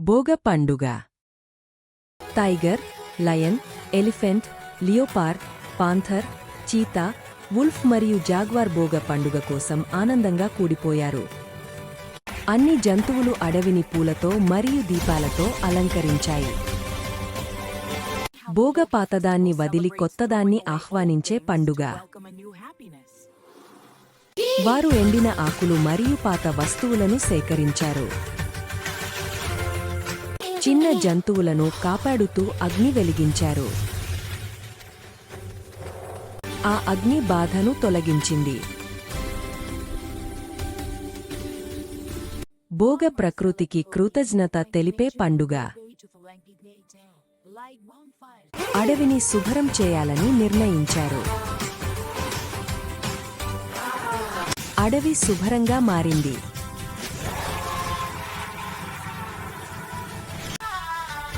భోగ పండుగ. Tiger lion elephant leopard panther cheetah wolf మరియు jaguar భోగ పండుగ కోసం ఆనందంగా కూడిపోయారు. అన్ని జంతువులు అడవిని పూలతో మరియు దీపాలతో అలంకరించాయి. భోగ పాతదాన్ని వదిలి కొత్తదాన్ని ఆహ్వానించే పండుగ. వారు ఎండిన ఆకులు మరియు పాత వస్తువులను సేకరించారు. చిన్న జంతువులను కాపాడుతూ అగ్ని వెలిగించారు. ఆ అగ్ని బాధను తొలగించింది. భోగ ప్రకృతికి కృతజ్ఞత తెలిపే పండుగ. అడవిని శుభ్రం చేయాలని నిర్ణయించారు. అడవి శుభ్రంగా మారింది.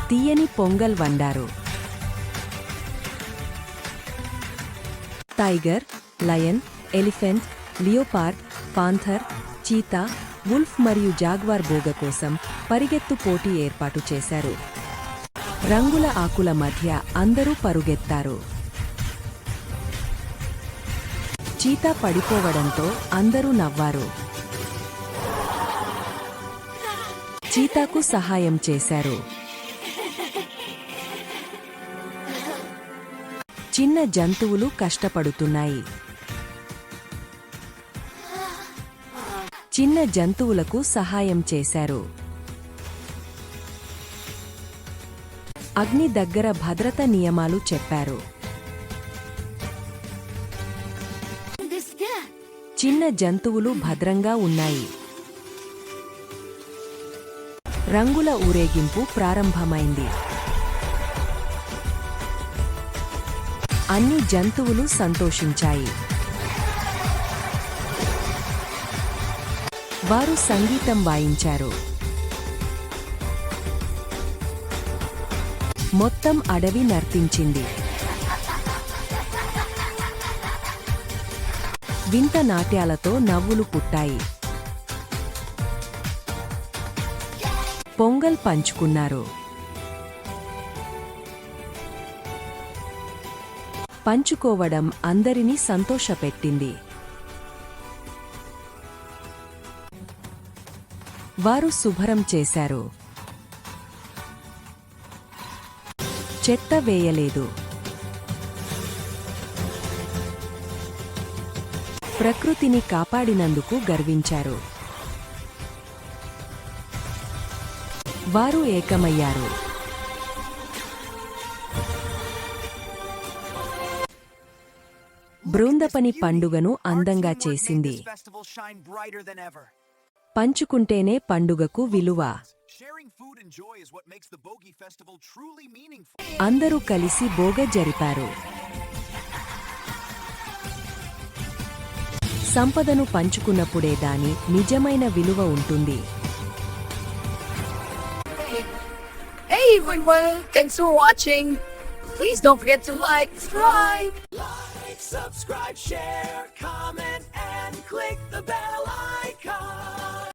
తీయని పొంగల్ వండారు. Tiger lion elephant leopard panther cheetah wolf మరియు జాగ్వార్ బోగ కోసం పరిగెత్తు పోటీ ఏర్పాటు చేశారు. రంగుల ఆకుల మధ్య అందరూ పరుగెత్తారు. చీతా పడిపోవడంతో అందరూ నవ్వారు. చీతాకు సహాయం చేశారు. చిన్న జంతువులు కష్టపడుతున్నాయి. చిన్న జంతువులకు సహాయం చేశారు. అగ్ని దగ్గర భద్రత నియమాలు చెప్పారు. చిన్న జంతువులు భద్రంగా ఉన్నాయి. రంగుల ఊరేగింపు ప్రారంభమైంది. అన్ని జంతువులు సంతోషించాయి. వారు సంగీతం వాయించారు. మొత్తం అడవి నర్తించింది. వింత నాట్యాలతో నవ్వులు పుట్టాయి. పొంగల్ పంచుకున్నారు. పంచుకోవడం అందరినీ సంతోషపెట్టింది. వారు శుభ్రం చేశారు. చెత్త వేయలేదు. ప్రకృతిని కాపాడినందుకు గర్వించారు. వారు ఏకమయ్యారు. బృందపని పండుగను అందంగా చేసింది. పంచుకుంటేనే పండుగకు విలువ. అందరూ కలిసి బోగ జరిపారు. సంపదను పంచుకున్నప్పుడే దాని నిజమైన విలువ ఉంటుంది Hey everyone, thanks for watching. Please don't forget to like, subscribe. Like, subscribe, share, comment, and click the bell icon.